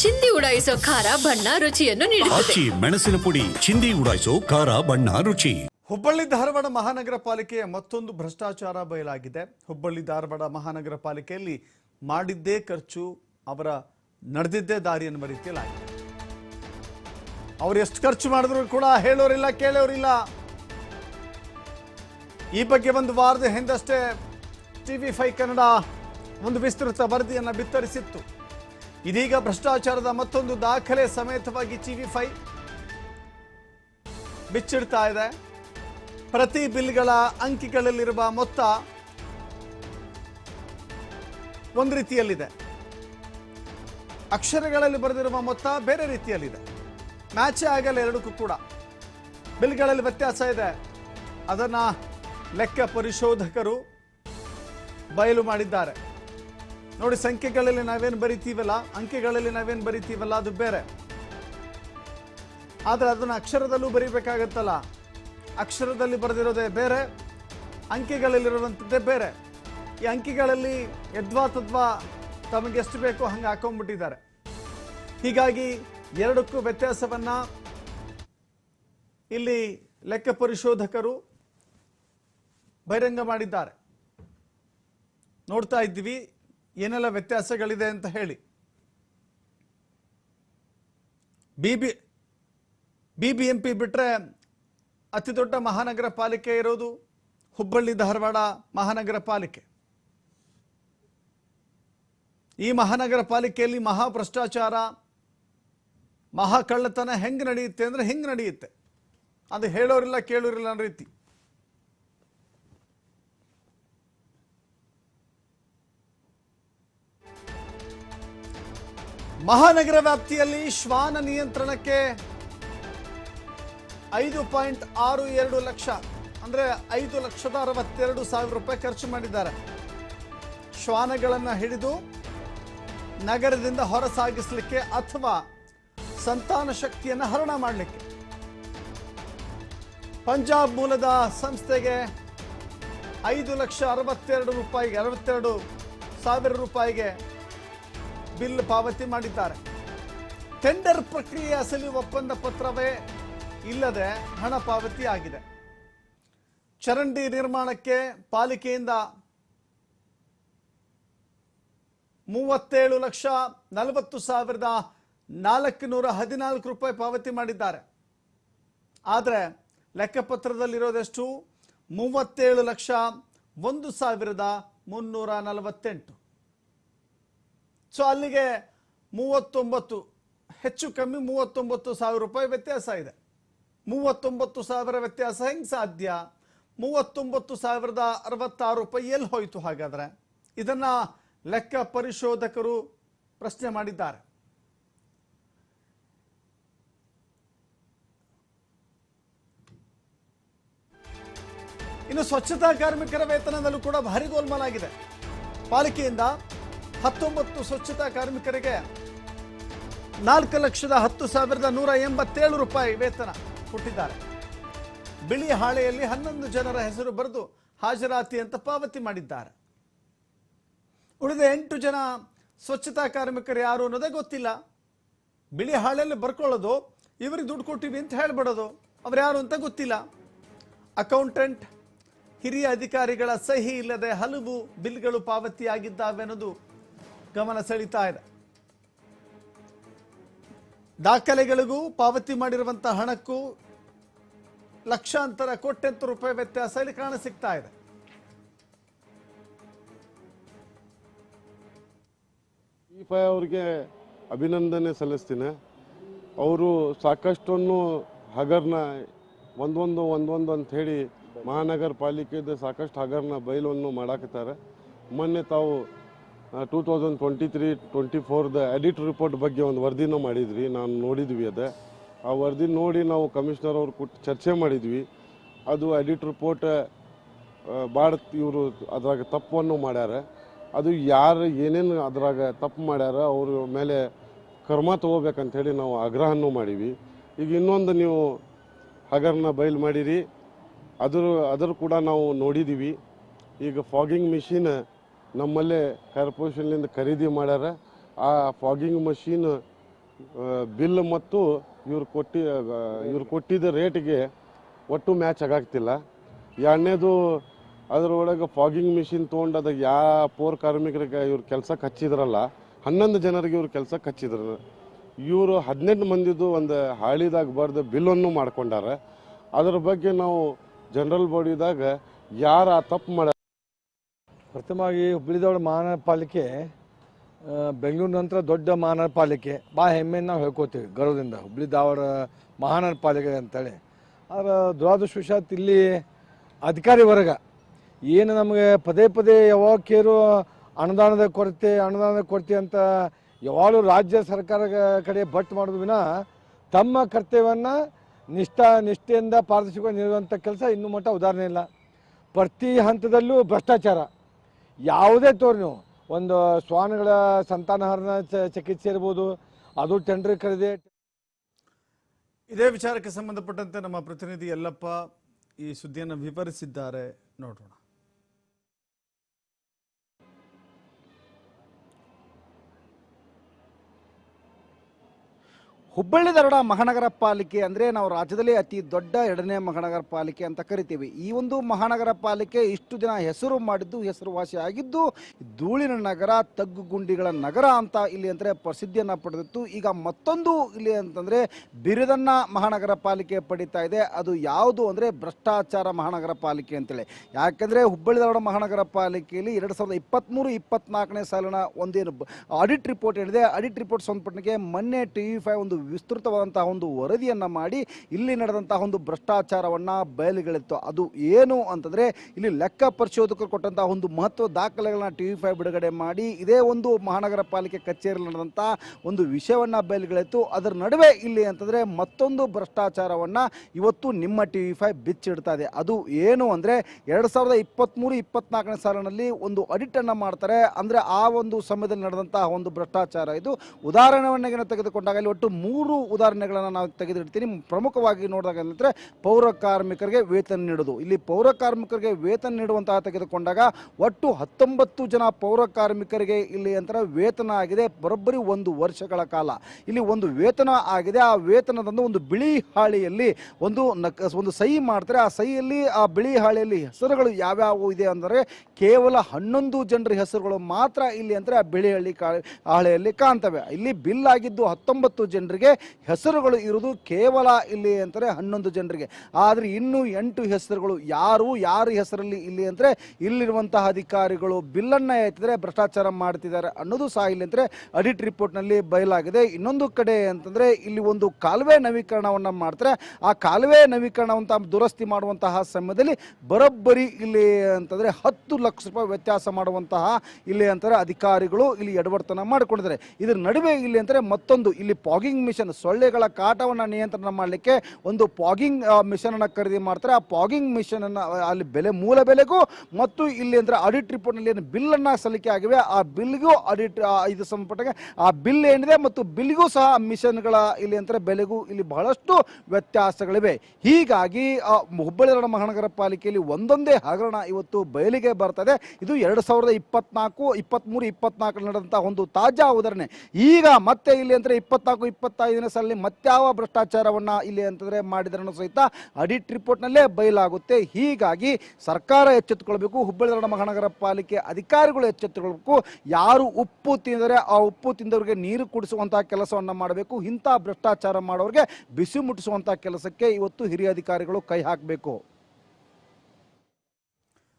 ಚಿಂದಿ ಉಡಾಯಿಸೋ ಖಾರ ಬಣ್ಣ ರುಚಿಯನ್ನು ನೀಡುತ್ತದೆ. ಆಚಿ ಮೆಣಸಿನ ಪುಡಿ ಚಿಂದಿ ಉಡಾಯಿಸೋ ಖಾರ ಬಣ್ಣ ರುಚಿ. ಹುಬ್ಬಳ್ಳಿ ಧಾರವಾಡ ಮಹಾನಗರ ಪಾಲಿಕೆಯ ಮತ್ತೊಂದು ಭ್ರಷ್ಟಾಚಾರ ಬಯಲಾಗಿದೆ. ಹುಬ್ಬಳ್ಳಿ ಧಾರವಾಡ ಮಹಾನಗರ ಪಾಲಿಕೆಯಲ್ಲಿ ಮಾಡಿದ್ದೇ ಖರ್ಚು ಅವರ ನಡೆದಿದ್ದೇ ದಾರಿ ಎನ್ನುವ ರೀತಿಯಲ್ಲಾಗಿದೆ ಅವ್ರು ಎಷ್ಟು ಖರ್ಚು ಮಾಡಿದ್ರು ಕೂಡ ಹೇಳೋರಿಲ್ಲ ಕೇಳೋರಿಲ್ಲ. ಈ ಬಗ್ಗೆ ಒಂದು ವಾರದ ಹಿಂದಷ್ಟೇ ಟಿವಿ ಫೈವ್ ಕನ್ನಡ ಒಂದು ವಿಸ್ತೃತ ವರದಿಯನ್ನು ಬಿತ್ತರಿಸಿತ್ತು. ಇದೀಗ ಭ್ರಷ್ಟಾಚಾರದ ಮತ್ತೊಂದು ದಾಖಲೆ ಸಮೇತವಾಗಿ ಟಿವಿ ಫೈ ಬಿಚ್ಚಿಡ್ತಾ ಇದೆ. ಪ್ರತಿ ಬಿಲ್ಗಳ ಅಂಕಿಗಳಲ್ಲಿರುವ ಮೊತ್ತ ಒಂದು ರೀತಿಯಲ್ಲಿದೆ. ಅಕ್ಷರಗಳಲ್ಲಿ ಬರೆದಿರುವ ಮೊತ್ತ ಬೇರೆ ರೀತಿಯಲ್ಲಿದೆ. ಮ್ಯಾಚ್ ಆಗಲ್ಲ ಎರಡಕ್ಕೂ ಕೂಡ. ಬಿಲ್ಗಳಲ್ಲಿ ವ್ಯತ್ಯಾಸ ಇದೆ. ಅದನ್ನು ಲೆಕ್ಕ ಪರಿಶೋಧಕರು ಬಯಲು ಮಾಡಿದ್ದಾರೆ. ನೋಡಿ, ಸಂಖ್ಯೆಗಳಲ್ಲಿ ನಾವೇನು ಬರಿತೀವಲ್ಲ? ಅಂಕೆಗಳಲ್ಲಿ ನಾವೇನು ಬರಿತೀವಲ್ಲ? ಅದು ಬೇರೆ. ಆದರೆ ಅದನ್ನು ಅಕ್ಷರದಲ್ಲೂ ಬರಿಬೇಕಾಗತ್ತಲ್ಲ? ಅಕ್ಷರದಲ್ಲಿ ಬರೆದಿರೋದೇ ಬೇರೆ, ಅಂಕೆಗಳಲ್ಲಿರುವಂಥದ್ದೇ ಬೇರೆ. ಈ ಅಂಕಿಗಳಲ್ಲಿ ಯದ್ವಾ ತದ್ವಾ ತಮಗೆ ಎಷ್ಟು ಬೇಕೋ ಹಂಗೆ ಹಾಕೊಂಡ್ಬಿಟ್ಟಿದ್ದಾರೆ ಹೀಗಾಗಿ ಎರಡಕ್ಕೂ ವ್ಯತ್ಯಾಸವನ್ನ ಇಲ್ಲಿ ಲೆಕ್ಕ ಪರಿಶೋಧಕರು ಬಹಿರಂಗ ಮಾಡಿದ್ದಾರೆ. ನೋಡ್ತಾ ಇದ್ದೀವಿ. ಏನೆಲ್ಲ ವ್ಯತ್ಯಾಸಗಳಿದೆ ಅಂತ ಹೇಳಿ. ಬಿ ಬಿ ಎಂ ಪಿ ಬಿಟ್ಟರೆ ಅತಿ ದೊಡ್ಡ ಮಹಾನಗರ ಪಾಲಿಕೆ ಇರೋದು ಹುಬ್ಬಳ್ಳಿ, ಧಾರವಾಡ ಮಹಾನಗರ ಪಾಲಿಕೆ. ಈ ಮಹಾನಗರ ಪಾಲಿಕೆಯಲ್ಲಿ ಮಹಾ ಭ್ರಷ್ಟಾಚಾರ, ಮಹಾ ಕಳ್ಳತನ ಹೆಂಗೆ ನಡೆಯುತ್ತೆ ಅಂದರೆ ಹೆಂಗೆ ನಡೆಯುತ್ತೆ? ಅದು ಹೇಳೋರಿಲ್ಲ ಕೇಳೋರಿಲ್ಲ ಅನ್ನೋ ರೀತಿ. ಮಹಾನಗರ ವ್ಯಾಪ್ತಿಯಲ್ಲಿ ಶ್ವಾನ ನಿಯಂತ್ರಣಕ್ಕೆ ಐದು ಪಾಯಿಂಟ್ ಆರು ಎರಡು ಲಕ್ಷ, ಅಂದರೆ ಐದು ಲಕ್ಷದ ಅರವತ್ತೆರಡು ಸಾವಿರ ರೂಪಾಯಿ ಖರ್ಚು ಮಾಡಿದ್ದಾರೆ. ಶ್ವಾನಗಳನ್ನು ಹಿಡಿದು ನಗರದಿಂದ ಹೊರ ಸಾಗಿಸಲಿಕ್ಕೆ ಅಥವಾ ಸಂತಾನ ಶಕ್ತಿಯನ್ನು ಹರಣ ಮಾಡಲಿಕ್ಕೆ. ಪಂಜಾಬ್ ಮೂಲದ ಸಂಸ್ಥೆಗೆ ಐದು ಲಕ್ಷ ಅರವತ್ತೆರಡು ರೂಪಾಯಿಗೆ, ಅರವತ್ತೆರಡು ಸಾವಿರ ರೂಪಾಯಿಗೆ ಬಿಲ್ ಪಾವತಿ ಮಾಡಿದ್ದಾರೆ. ಟೆಂಡರ್ ಪ್ರಕ್ರಿಯೆ ಅಸಲಿ ಒಪ್ಪಂದ ಪತ್ರವೇ ಇಲ್ಲದೆ ಹಣ ಪಾವತಿ ಆಗಿದೆ. ಚರಂಡಿ ನಿರ್ಮಾಣಕ್ಕೆ ಪಾಲಿಕೆಯಿಂದ ಮೂವತ್ತೇಳು ಲಕ್ಷ ನಲವತ್ತು ಸಾವಿರದ ನಾಲ್ಕುನೂರ ಹದಿನಾಲ್ಕು ರೂಪಾಯಿ ಪಾವತಿ ಮಾಡಿದ್ದಾರೆ. ಆದರೆ ಲೆಕ್ಕಪತ್ರದಲ್ಲಿರೋದೆಷ್ಟು? ಮೂವತ್ತೇಳು ಲಕ್ಷ ಒಂದು ಸಾವಿರದ ಮುನ್ನೂರ ನಲವತ್ತೆಂಟು. ಸೊ ಅಲ್ಲಿಗೆ ಮೂವತ್ತೊಂಬತ್ತು, ಹೆಚ್ಚು ಕಮ್ಮಿ ಮೂವತ್ತೊಂಬತ್ತು ಸಾವಿರ ರೂಪಾಯಿ ವ್ಯತ್ಯಾಸ ಇದೆ. ಮೂವತ್ತೊಂಬತ್ತು ಸಾವಿರ ವ್ಯತ್ಯಾಸ ಹೆಂಗೆ ಸಾಧ್ಯ? ಮೂವತ್ತೊಂಬತ್ತು ಸಾವಿರದ ಅರವತ್ತಾರು ರೂಪಾಯಿ ಎಲ್ಲಿ ಹೋಯಿತು ಹಾಗಾದ್ರೆ? ಇದನ್ನ ಲೆಕ್ಕ ಪರಿಶೋಧಕರು ಪ್ರಶ್ನೆ ಮಾಡಿದ್ದಾರೆ. ಇನ್ನು ಸ್ವಚ್ಛತಾ ಕಾರ್ಮಿಕರ ವೇತನದಲ್ಲೂ ಕೂಡ ಭಾರಿ ಗೋಲ್ಮಾಲಾಗಿದೆ ಪಾಲಿಕೆಯಿಂದ ಹತ್ತೊಂಬತ್ತು ಸ್ವಚ್ಛತಾ ಕಾರ್ಮಿಕರಿಗೆ ನಾಲ್ಕು ಲಕ್ಷದ ಹತ್ತು ಸಾವಿರದ ನೂರ ಎಂಬತ್ತೇಳು ರೂಪಾಯಿ ವೇತನ ಕೊಟ್ಟಿದ್ದಾರೆ. ಬಿಳಿ ಹಾಳೆಯಲ್ಲಿ ಹನ್ನೊಂದು ಜನರ ಹೆಸರು ಬರೆದು ಹಾಜರಾತಿ ಅಂತ ಪಾವತಿ ಮಾಡಿದ್ದಾರೆ. ಉಳಿದ ಎಂಟು ಜನ ಸ್ವಚ್ಛತಾ ಕಾರ್ಮಿಕರು ಯಾರು ಅನ್ನೋದೇ ಗೊತ್ತಿಲ್ಲ. ಬಿಳಿ ಹಾಳೆಯಲ್ಲಿ ಬರ್ಕೊಳ್ಳೋದು, ಇವರಿಗೆ ದುಡ್ಡು ಕೊಟ್ಟಿವಿ ಅಂತ ಹೇಳ್ಬಿಡೋದು, ಅವ್ರು ಯಾರು ಅಂತ ಗೊತ್ತಿಲ್ಲ. ಅಕೌಂಟೆಂಟ್, ಹಿರಿಯ ಅಧಿಕಾರಿಗಳ ಸಹಿ ಇಲ್ಲದೆ ಹಲವು ಬಿಲ್ಗಳು ಪಾವತಿಯಾಗಿದ್ದಾವೆ ಅನ್ನೋದು ಗಮನ ಸೆಳೀತಾ ಇದೆ. ದಾಖಲೆಗಳಿಗೂ ಪಾವತಿ ಮಾಡಿರುವಂತಹ ಹಣಕ್ಕೂ ಲಕ್ಷಾಂತರ ಕೋಟ್ಯಂತರ ರೂಪಾಯಿ ವ್ಯತ್ಯಾಸ ಇಲ್ಲಿ ಕಾಣ ಸಿಗ್ತಾ ಇದೆ. ಅವ್ರಿಗೆ ಅಭಿನಂದನೆ ಸಲ್ಲಿಸ್ತೀನಿ. ಅವರು ಸಾಕಷ್ಟನ್ನು ಹಗರ್ನ ಒಂದೊಂದು ಒಂದೊಂದು ಅಂತ ಹೇಳಿ ಮಹಾನಗರ ಪಾಲಿಕೆದ ಸಾಕಷ್ಟು ಹಗರ್ನ ಬಯಲನ್ನು ಮಾಡಾಕತ್ತಾರೆ. ಮೊನ್ನೆ ತಾವು two thousand twenty three twenty ಫೋರ್ದ audit report ಬಗ್ಗೆ ಒಂದು ವರದಿನ ಮಾಡಿದ್ವಿ. ನಾನು ನೋಡಿದ್ವಿ ಅದೇ. ಆ ವರದಿ ನೋಡಿ ನಾವು ಕಮಿಷನರ್ ಅವ್ರು ಕೊಟ್ಟು ಚರ್ಚೆ ಮಾಡಿದ್ವಿ. ಅದು ಎಡಿಟ್ ರಿಪೋರ್ಟ್ ಭಾಳ ಇವರು ಅದ್ರಾಗ ತಪ್ಪನ್ನು ಮಾಡ್ಯಾರ. ಅದು ಯಾರು ಏನೇನು ಅದ್ರಾಗ ತಪ್ಪು ಮಾಡ್ಯಾರ, ಅವ್ರ ಮೇಲೆ ಕರ್ಮ ಹೇಳಿ ನಾವು ಆಗ್ರಹನೂ ಮಾಡೀವಿ. ಈಗ ಇನ್ನೊಂದು ನೀವು ಹಗರಣ ಬಯಲು ಮಾಡಿರಿ. ಅದರ ಅದರ ಕೂಡ ನಾವು ನೋಡಿದ್ದೀವಿ ಈಗ ಫಾಗಿಂಗ್ ಮಿಷಿನ್ ನಮ್ಮಲ್ಲೇ ಕಾರ್ಪೊರೇಷನ್ಲಿಂದ ಖರೀದಿ ಮಾಡ್ಯಾರ. ಆ ಫಾಗಿಂಗ್ ಮಷೀನ್ ಬಿಲ್ ಮತ್ತು ಇವ್ರು ಕೊಟ್ಟಿ ಇವ್ರು ಕೊಟ್ಟಿದ್ದ ರೇಟ್ಗೆ ಒಟ್ಟು ಮ್ಯಾಚ್ ಆಗಾಗ್ತಿಲ್ಲ ಎರಡನೇದು, ಅದರೊಳಗೆ ಫಾಗಿಂಗ್ ಮಿಷಿನ್ ತೊಗೊಂಡು ಅದಕ್ಕೆ ಯಾವ ಪೋರ್ ಕಾರ್ಮಿಕರಿಗೆ ಇವ್ರು ಕೆಲಸಕ್ಕೆ ಹಚ್ಚಿದ್ರಲ್ಲ, ಹನ್ನೊಂದು ಜನರಿಗೆ ಇವ್ರು ಕೆಲಸಕ್ಕೆ ಹಚ್ಚಿದ್ರು. ಇವರು ಹದಿನೆಂಟು ಮಂದಿದು ಒಂದು ಹಾಳಿದಾಗ ಬರೆದು ಬಿಲ್ಲನ್ನು ಮಾಡ್ಕೊಂಡಾರ. ಅದ್ರ ಬಗ್ಗೆ ನಾವು ಜನರಲ್ ಬಾಡಿದಾಗ ಯಾರು ಆ ತಪ್ಪು ಮಾಡ ಪ್ರಥಮವಾಗಿ ಹುಬ್ಳಿದವಳ ಮಹಾನಗರ ಪಾಲಿಕೆ ಬೆಂಗಳೂರು ನಂತರ ದೊಡ್ಡ ಮಹಾನಗರ ಪಾಲಿಕೆ ಭಾಳ ಹೆಮ್ಮೆಯನ್ನು ನಾವು ಹೇಳ್ಕೊತೀವಿ ಗೌರವದಿಂದ ಹುಬ್ಬಳ್ಳಿ ಧಾರವಾಡ ಮಹಾನಗರ ಪಾಲಿಕೆ ಅಂತೇಳಿ. ಆದ್ರೆ ದುರಾದೃಷ್ಟವಶಾತ್ ಇಲ್ಲಿ ಅಧಿಕಾರಿ ವರ್ಗ, ಏನು ನಮಗೆ ಪದೇ ಪದೇ ಯಾವಾಗ ಕೇರು ಅನುದಾನದ ಕೊರತೆ ಅನುದಾನದ ಕೊರತೆ ಅಂತ ಯಾವಾಗಲೂ ರಾಜ್ಯ ಸರ್ಕಾರ ಕಡೆ ಬಟ್ ಮಾಡೋದು ವಿನ ತಮ್ಮ ಕರ್ತವ್ಯವನ್ನು ನಿಷ್ಠಾ, ನಿಷ್ಠೆಯಿಂದ ಪಾರದರ್ಶಕವಾಗಿ ನೀಡುವಂಥ ಕೆಲಸ ಇನ್ನೂ ಮಟ್ಟ ಉದಾಹರಣೆ ಇಲ್ಲ. ಪ್ರತಿ ಹಂತದಲ್ಲೂ ಭ್ರಷ್ಟಾಚಾರ. ಯಾವುದೇ ತೋರಿ ನೀವು. ಒಂದು ಶ್ವಾನಗಳ ಸಂತಾನಹರಣ ಚಿಕಿತ್ಸೆ ಇರ್ಬೋದು, ಅದು ಟೆಂಡರ್ ಕರೆದೆ ಇದೇ ವಿಚಾರಕ್ಕೆ ಸಂಬಂಧಪಟ್ಟಂತೆ ನಮ್ಮ ಪ್ರತಿನಿಧಿ ಯಲ್ಲಪ್ಪ ಈ ಸುದ್ದಿಯನ್ನು ವಿವರಿಸಿದ್ದಾರೆ. ನೋಡೋಣ. ಹುಬ್ಬಳ್ಳಿ ಧಾರವಾಡ ಮಹಾನಗರ ಪಾಲಿಕೆ ಅಂದರೆ ನಾವು ರಾಜ್ಯದಲ್ಲಿ ಅತಿ ದೊಡ್ಡ ಎರಡನೇ ಮಹಾನಗರ ಪಾಲಿಕೆ ಅಂತ ಕರಿತೀವಿ. ಈ ಒಂದು ಮಹಾನಗರ ಪಾಲಿಕೆ ಇಷ್ಟು ದಿನ ಹೆಸರು ಮಾಡಿದ್ದು, ಹೆಸರುವಾಸಿ ಆಗಿದ್ದು, ಧೂಳಿನ ನಗರ, ತಗ್ಗುಗುಂಡಿಗಳ ನಗರ ಅಂತ ಇಲ್ಲಿ ಅಂದರೆ ಪ್ರಸಿದ್ಧಿಯನ್ನು ಪಡೆದಿತ್ತು. ಈಗ ಮತ್ತೊಂದು ಇಲ್ಲಿ ಅಂತಂದರೆ ಬಿರುದನ್ನ ಮಹಾನಗರ ಪಾಲಿಕೆ ಪಡಿತಾ ಇದೆ. ಅದು ಯಾವುದು ಅಂದರೆ ಭ್ರಷ್ಟಾಚಾರ ಮಹಾನಗರ ಪಾಲಿಕೆ ಅಂತೇಳಿ. ಯಾಕೆಂದರೆ ಹುಬ್ಬಳ್ಳಿ ಧಾರವಾಡ ಮಹಾನಗರ ಪಾಲಿಕೆಯಲ್ಲಿ ಎರಡು ಸಾವಿರದ ಇಪ್ಪತ್ತ್ಮೂರು ಇಪ್ಪತ್ನಾಲ್ಕನೇ ಸಾಲಿನ ಒಂದೇನು ಆಡಿಟ್ ರಿಪೋರ್ಟ್ ಏನಿದೆ ಆಡಿಟ್ ರಿಪೋರ್ಟ್ ಸಂಬಂಧಪಟ್ಟಂಗೆ ಮೊನ್ನೆ ಟಿ ವಿ ಫೈವ್ ಒಂದು ವಿಸ್ತೃತವಾದಂತಹ ಒಂದು ವರದಿಯನ್ನು ಮಾಡಿ ಇಲ್ಲಿ ನಡೆದಂತಹ ಒಂದು ಭ್ರಷ್ಟಾಚಾರವನ್ನು ಬಯಲುಗಳಿತ್ತು. ಅದು ಏನು ಅಂತಂದರೆ ಇಲ್ಲಿ ಲೆಕ್ಕ ಪರಿಶೋಧಕರು ಕೊಟ್ಟಂತಹ ಒಂದು ಮಹತ್ವ ದಾಖಲೆಗಳನ್ನ ಟಿ ವಿ ಫೈವ್ ಬಿಡುಗಡೆ ಮಾಡಿ ಇದೇ ಒಂದು ಮಹಾನಗರ ಪಾಲಿಕೆ ಕಚೇರಿಯಲ್ಲಿ ನಡೆದಂಥ ಒಂದು ವಿಷಯವನ್ನು ಬಯಲುಗಳಿತ್ತು. ಅದರ ನಡುವೆ ಇಲ್ಲಿ ಅಂತಂದರೆ ಮತ್ತೊಂದು ಭ್ರಷ್ಟಾಚಾರವನ್ನು ಇವತ್ತು ನಿಮ್ಮ ಟಿ ವಿ ಫೈವ್ ಬಿಚ್ಚಿಡ್ತಾ ಇದೆ. ಅದು ಏನು ಅಂದರೆ ಎರಡು ಸಾವಿರದ ಇಪ್ಪತ್ತ್ಮೂರು ಇಪ್ಪತ್ನಾಲ್ಕನೇ ಸಾಲಿನಲ್ಲಿ ಒಂದು ಅಡಿಟನ್ನು ಮಾಡ್ತಾರೆ. ಅಂದರೆ ಆ ಒಂದು ಸಮಯದಲ್ಲಿ ನಡೆದಂತಹ ಒಂದು ಭ್ರಷ್ಟಾಚಾರ ಇದು. ಉದಾಹರಣೆಯನ್ನ ತೆಗೆದುಕೊಂಡಾಗ ಇಲ್ಲಿ ಒಟ್ಟು ಮೂರು ಉದಾಹರಣೆಗಳನ್ನು ನಾವು ತೆಗೆದಿಡ್ತೀನಿ. ಪ್ರಮುಖವಾಗಿ ನೋಡಿದಾಗ ಏನಂದರೆ ಪೌರ ಕಾರ್ಮಿಕರಿಗೆ ವೇತನ ನೀಡೋದು. ಇಲ್ಲಿ ಪೌರ ಕಾರ್ಮಿಕರಿಗೆ ವೇತನ ನೀಡುವಂತಹ ತೆಗೆದುಕೊಂಡಾಗ ಒಟ್ಟು ಹತ್ತೊಂಬತ್ತು ಜನ ಪೌರ ಕಾರ್ಮಿಕರಿಗೆ ಇಲ್ಲಿ ಅಂತರ ವೇತನ ಆಗಿದೆ. ಬರೋಬ್ಬರಿ ಒಂದು ವರ್ಷಗಳ ಕಾಲ. ಇಲ್ಲಿ ಒಂದು ವೇತನ ಆಗಿದೆ. ಆ ವೇತನದಂದು ಒಂದು ಬಿಳಿ ಹಾಳಿಯಲ್ಲಿ ಒಂದು ಒಂದು ಸಹಿ ಮಾಡ್ತಾರೆ. ಆ ಸಹಿಯಲ್ಲಿ, ಆ ಬಿಳಿ ಹಾಳಿಯಲ್ಲಿ ಹೆಸರುಗಳು ಯಾವ್ಯಾವು ಇದೆ ಅಂದರೆ ಕೇವಲ ಹನ್ನೊಂದು ಜನರ ಹೆಸರುಗಳು ಮಾತ್ರ ಇಲ್ಲಿ ಅಂದರೆ ಆ ಬಿಳಿ ಹಳ್ಳಿ ಕಾ, ಹಾಳೆಯಲ್ಲಿ ಕಾಣ್ತವೆ. ಇಲ್ಲಿ ಬಿಲ್ ಆಗಿದ್ದು ಹತ್ತೊಂಬತ್ತು ಜನರಿಗೆ ಹೆಸರುಗಳು ಇರುವುದು ಕೇವಲ ಇಲ್ಲಿ ಅಂತಾರೆ ಹನ್ನೊಂದು ಜನರಿಗೆ. ಆದರೆ ಇನ್ನೂ ಎಂಟು ಹೆಸರುಗಳು ಯಾರು, ಯಾರ ಹೆಸರಲ್ಲಿ ಇಲ್ಲಿ ಅಂದರೆ ಇಲ್ಲಿರುವಂತಹ ಅಧಿಕಾರಿಗಳು ಬಿಲ್ಲನ್ನು ಎತ್ತಿದರೆ ಭ್ರಷ್ಟಾಚಾರ ಮಾಡ್ತಿದ್ದಾರೆ ಅನ್ನೋದು ಸಹ ಇಲ್ಲಿ ಅಂದರೆ ಅಡಿಟ್ ರಿಪೋರ್ಟ್ನಲ್ಲಿ ಬಯಲಾಗಿದೆ. ಇನ್ನೊಂದು ಕಡೆ ಅಂತಂದರೆ ಇಲ್ಲಿ ಒಂದು ಕಾಲುವೆ ನವೀಕರಣವನ್ನು ಮಾಡ್ತಾರೆ. ಆ ಕಾಲುವೆ ನವೀಕರಣವಂತ ದುರಸ್ತಿ ಮಾಡುವಂತಹ ಸಮಯದಲ್ಲಿ ಬರೋಬ್ಬರಿ ಇಲ್ಲಿ ಅಂತಂದರೆ ಹತ್ತು ಲಕ್ಷ ರೂಪಾಯಿ ವ್ಯತ್ಯಾಸ ಮಾಡುವಂತಹ ಇಲ್ಲಿ ಅಂತಾರೆ ಅಧಿಕಾರಿಗಳು ಇಲ್ಲಿ ಎಡವರ್ತನ ಮಾಡಿಕೊಂಡಿದ್ದಾರೆ. ಇದರ ನಡುವೆ ಇಲ್ಲಿ ಅಂತಾರೆ ಮತ್ತೊಂದು ಇಲ್ಲಿ ಪಾಗಿಂಗ್ ಮಿಷನ್ ಸೊಳ್ಳೆಗಳ ಕಾಟವನ್ನು ನಿಯಂತ್ರಣ ಮಾಡಲಿಕ್ಕೆ ಒಂದು ಪಾಗಿಂಗ್ ಮಿಷನ್ ಅನ್ನು ಖರೀದಿ ಮಾಡ್ತಾರೆ. ಆ ಪಾಗಿಂಗ್ ಮಿಷನ್ ಅನ್ನು ಅಲ್ಲಿ ಬೆಲೆ, ಮೂಲ ಬೆಲೆಗೂ ಮತ್ತು ಇಲ್ಲಿ ಅಂದ್ರೆ ಆಡಿಟ್ ರಿಪೋರ್ಟ್ನಲ್ಲಿ ಏನು ಬಿಲ್ಲನ್ನು ಸಲ್ಲಿಕೆ ಆಗಿವೆ, ಆ ಬಿಲ್ಗೂ ಆಡಿಟ್ ಇದು ಸಂಬಂಧಪಟ್ಟಾಗ ಆ ಬಿಲ್ ಏನಿದೆ ಮತ್ತು ಬಿಲ್ಗೂ ಸಹ ಮಿಷನ್ಗಳ ಇಲ್ಲಿ ಅಂದ್ರೆ ಬೆಲೆಗೂ ಇಲ್ಲಿ ಬಹಳಷ್ಟು ವ್ಯತ್ಯಾಸಗಳಿವೆ. ಹೀಗಾಗಿ ಹುಬ್ಬಳ್ಳಿ ಮಹಾನಗರ ಪಾಲಿಕೆಯಲ್ಲಿ ಒಂದೊಂದೇ ಹಗರಣ ಇವತ್ತು ಬಯಲಿಗೆ ಬರ್ತದೆ. ಇದು ಎರಡು ಸಾವಿರದ ಇಪ್ಪತ್ನಾಲ್ಕು ಇಪ್ಪತ್ತ್ಮೂರು ಇಪ್ಪತ್ನಾಲ್ಕು ನಡೆದಂಥ ಒಂದು ತಾಜಾ ಉದಾಹರಣೆ. ಈಗ ಮತ್ತೆ ಇಲ್ಲಿ ಅಂದರೆ ಇಪ್ಪತ್ನಾಲ್ಕು ಇಪ್ಪತ್ತೈದನೇ ಸಾಲಿನಲ್ಲಿ ಮತ್ಯಾವ ಭ್ರಷ್ಟಾಚಾರವನ್ನು ಇಲ್ಲಿ ಅಂತಂದರೆ ಮಾಡಿದ್ರೂ ಸಹಿತ ಅಡಿಟ್ ರಿಪೋರ್ಟ್ನಲ್ಲೇ ಬಯಲಾಗುತ್ತೆ. ಹೀಗಾಗಿ ಸರ್ಕಾರ ಎಚ್ಚೆತ್ತುಕೊಳ್ಬೇಕು, ಹುಬ್ಬಳ್ಳಿ ಧಾರವಾಡ ಮಹಾನಗರ ಪಾಲಿಕೆ ಅಧಿಕಾರಿಗಳು ಎಚ್ಚೆತ್ತುಕೊಳ್ಬೇಕು. ಯಾರು ಉಪ್ಪು ತಿಂದರೆ ಆ ಉಪ್ಪು ತಿಂದವರಿಗೆ ನೀರು ಕುಡಿಸುವಂತಹ ಕೆಲಸವನ್ನು ಮಾಡಬೇಕು. ಇಂಥ ಭ್ರಷ್ಟಾಚಾರ ಮಾಡೋರಿಗೆ ಬಿಸಿ ಮುಟ್ಟಿಸುವಂಥ ಕೆಲಸಕ್ಕೆ ಇವತ್ತು ಹಿರಿಯ ಅಧಿಕಾರಿಗಳು ಕೈ ಹಾಕಬೇಕು.